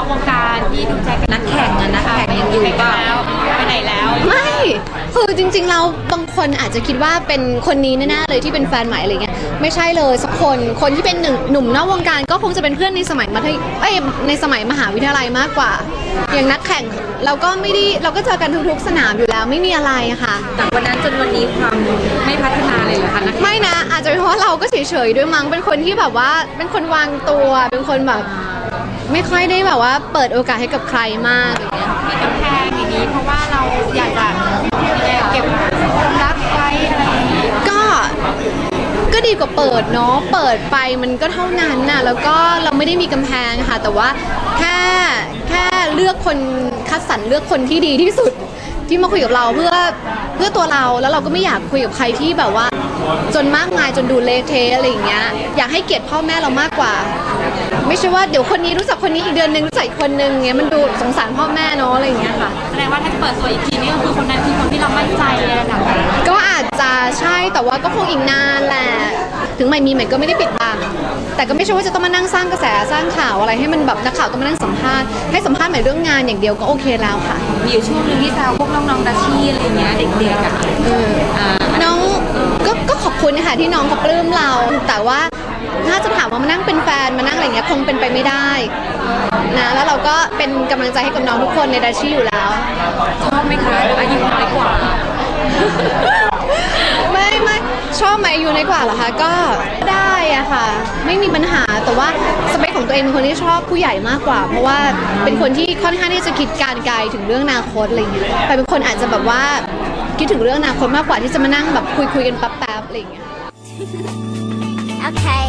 นอกวงการที่ดูใจกันนักแข่งอะนะคะยังอยู่เปล่าไปไหนแล้ว ไม่ คือจริง ๆ เราบางคนอาจจะคิดว่าเป็นคนนี้แน่ๆเลยที่เป็นแฟนใหม่อะไรเงี้ย ไม่ใช่เลยสักคน คนที่เป็นหนึ่งหนุ่มนอกวงการก็คงจะเป็นเพื่อนในสมัยมัธยเอ้ยในสมัยมหาวิทยาลัยมากกว่า อย่างนักแข่งเราก็ไม่ได้เราก็เจอกันทุกๆสนามอยู่แล้วไม่มีอะไรอะค่ะ จากวันนั้นจนวันนี้ความไม่พัฒนาเลยเหรอคะนักแข่งไม่นะ อาจจะเป็นเพราะว่าเราก็เฉยๆด้วยมั้ง เป็นคนที่แบบว่า เป็นคนวางตัว เป็นคนแบบ ไม่ค่อยได้แบบว่าเปิดโอกาสให้กับใครมากอย่างเงี้ยมีกำแพงอย่างนี้เพราะว่าเราอยากจะเก็บความรักไว้อะไรอย่างนี้ก็ก็ดีกว่าเปิดเนาะเปิดไปมันก็เท่านั้นน่ะแล้วก็เราไม่ได้มีกำแพงค่ะ แต่ว่าแค่แค่เลือกคนคัดสรรเลือกคนที่ดีที่สุดที่มาคุยกับเราเพื่อเพื่อตัวเราแล้วเราก็ไม่อยากคุยกับใครที่แบบว่า จนมากมายจนดูเละเทะอะไรอย่างเงี้ยอยากให้เกียรติพ่อแม่เรามากกว่า ไม่ใช่ว่าเดี๋ยวคนนี้รู้จักคนนี้อีกเดือนหนึงรู้จักอีกคนนึงเงี้ยมันดูสงสารพ่อแม่เนาะอะไรอย่างเงี้ยค่ะ แสดงว่าถ้าจะเปิดตัวอีกทีนี่ก็คือคนนั้นคือคนที่เรามั่นใจเลยนะคะก็อาจจะใช่แต่ว่าก็คงอีกนานแหละถึงใหม่มีใหม่ก็ไม่ได้ปิดบังแต่ก็ไม่ใช่ว่าจะต้องมานั่งสร้างกระแสสร้างข่าวอะไรให้มันแบบนักข่าวต้องมานั่งสัมภาษณ์ให้สัมภาษณ์ใหม่เรื่องงานอย่างเดียวก็โอเคแล้วค่ะ มีอยู่ช่วงหนึ่งที่แซวพวกน้องๆดัชชี่อะไรอย่างเงี้ยเด็กๆอะ เออ คุณนะคะที่น้องเขาปลื้มเรา แต่ว่าถ้าจะถามว่ามานั่งเป็นแฟนมานั่งอะไรเงี้ยคงเป็นไปไม่ได้นะแล้วเราก็เป็นกำลังใจให้กับน้องทุกคนในดัชชี่อยู่แล้ว ชอบไหมคะอายุน้อยกว่า ไม่ไม่ชอบไหมอายู่ในกว่าเหรอคะก็ได้อะค่ะ ไม่มีปัญหาแต่ว่าสเปคของตัวเองเป็นคนที่ชอบผู้ใหญ่มากกว่า เพราะว่าเป็นคนที่ค่อนข้างที่จะคิดการไกลถึงเรื่องอนาคตอะไรอย่างเงี้ยไปเป็นคนอาจจะแบบว่า คิดถึงเรื่องอนาคตมากกว่าที่จะมานั่งแบบคุยคุยกันแป๊บๆอะไรอย่างเงี้ย Okay.